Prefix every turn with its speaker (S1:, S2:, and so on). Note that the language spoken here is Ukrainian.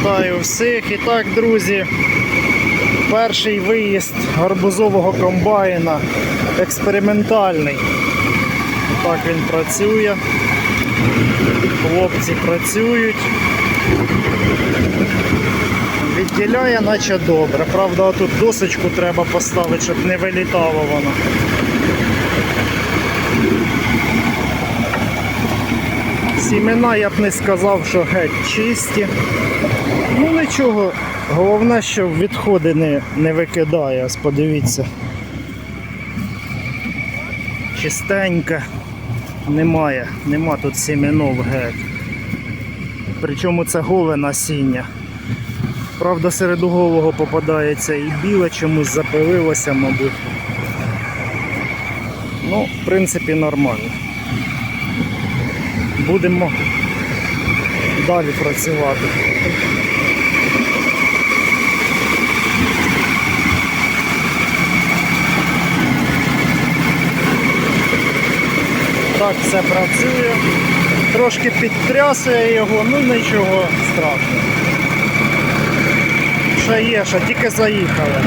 S1: Вітаю всіх. І так, друзі, перший виїзд гарбузового комбайна експериментальний. Так він працює. Хлопці працюють. Відділяє, наче добре. Правда, тут досочку треба поставити, щоб не вилітало воно. Сімена я б не сказав, що геть чисті. Нічого, головне, що відходи не, не викидає, ось подивіться. Чистеньке. Немає, нема тут сімінов геть. Причому це голе насіння. Правда, серед голого попадається і біле чомусь запилилося, мабуть. Ну, в принципі, нормально. Будемо далі працювати. Так, все працює. Трошки підтрясує його, ну нічого страшного. Ще є, ще тільки заїхали.